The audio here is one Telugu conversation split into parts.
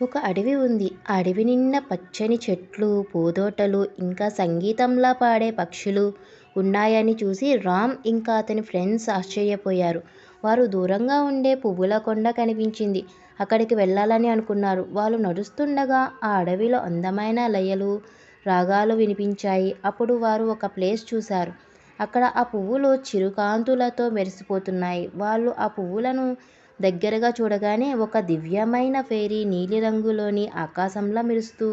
ఒక అడవి ఉంది. ఆ అడవి నిండా పచ్చని చెట్లు, పూదోటలు, ఇంకా సంగీతంలా పాడే పక్షులు ఉన్నాయని చూసి రామ్ ఇంకా అతని ఫ్రెండ్స్ ఆశ్చర్యపోయారు. వారు దూరంగా ఉండే పువ్వుల కొండ కనిపించింది. అక్కడికి వెళ్ళాలని అనుకున్నారు. వాళ్ళు నడుస్తుండగా ఆ అడవిలో అందమైన లయలు, రాగాలు వినిపించాయి. అప్పుడు వారు ఒక ప్లేస్ చూశారు. అక్కడ ఆ పువ్వులు చిరుకాంతులతో మెరిసిపోతున్నాయి. వాళ్ళు ఆ పువ్వులను దగ్గరగా చూడగానే ఒక దివ్యమైన ఫేరీ నీలిరంగులోని ఆకాశంలా మెరుస్తూ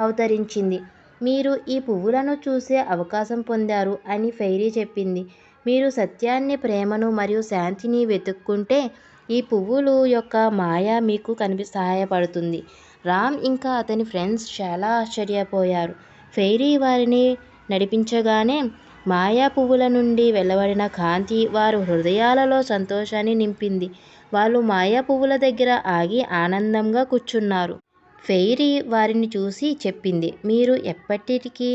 అవతరించింది. మీరు ఈ పువ్వులను చూసే అవకాశం పొందారు అని ఫెయిరీ చెప్పింది. మీరు సత్యాన్ని, ప్రేమను మరియు శాంతిని వెతుక్కుంటే ఈ పువ్వులు యొక్క మాయ మీకు కనిపి సహాయపడుతుంది. రామ్ ఇంకా అతని ఫ్రెండ్స్ చాలా ఆశ్చర్యపోయారు. ఫెయిరీ వారిని నడిపించగానే మాయా పువ్వుల నుండి వెలువడిన కాంతి వారి హృదయాలలో సంతోషాన్ని నింపింది. వాళ్ళు మాయా పువ్వుల దగ్గర ఆగి ఆనందంగా కూర్చున్నారు. ఫెయిరీ వారిని చూసి చెప్పింది. మీరు ఎప్పటికీ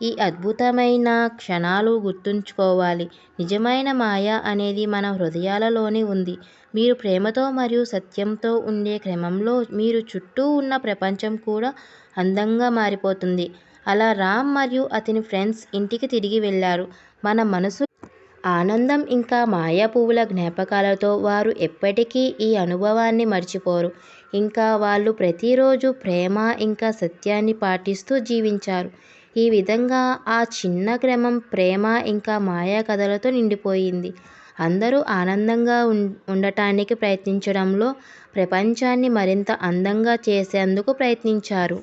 ఈ అద్భుతమైన క్షణాలు గుర్తుంచుకోవాలి. నిజమైన మాయ అనేది మన హృదయాలలోనే ఉంది. మీరు ప్రేమతో మరియు సత్యంతో ఉండే క్రమంలో మీరు చుట్టూ ఉన్న ప్రపంచం కూడా అందంగా మారిపోతుంది. అలా రామ్ మరియు అతని ఫ్రెండ్స్ ఇంటికి తిరిగి వెళ్ళారు. మన మనసు ఆనందం ఇంకా మాయా పువ్వుల జ్ఞాపకాలతో వారు ఎప్పటికీ ఈ అనుభవాన్ని మర్చిపోరు ఇంకా వాళ్ళు ప్రతిరోజు ప్రేమ ఇంకా సత్యాన్ని పాటిస్తూ జీవించారు. ఈ విధంగా ఆ చిన్న క్రమం ప్రేమ ఇంకా మాయా కథలతో నిండిపోయింది. అందరూ ఆనందంగా ఉండటానికి ప్రయత్నించడంలో ప్రపంచాన్ని మరింత అందంగా చేసేందుకు ప్రయత్నించారు.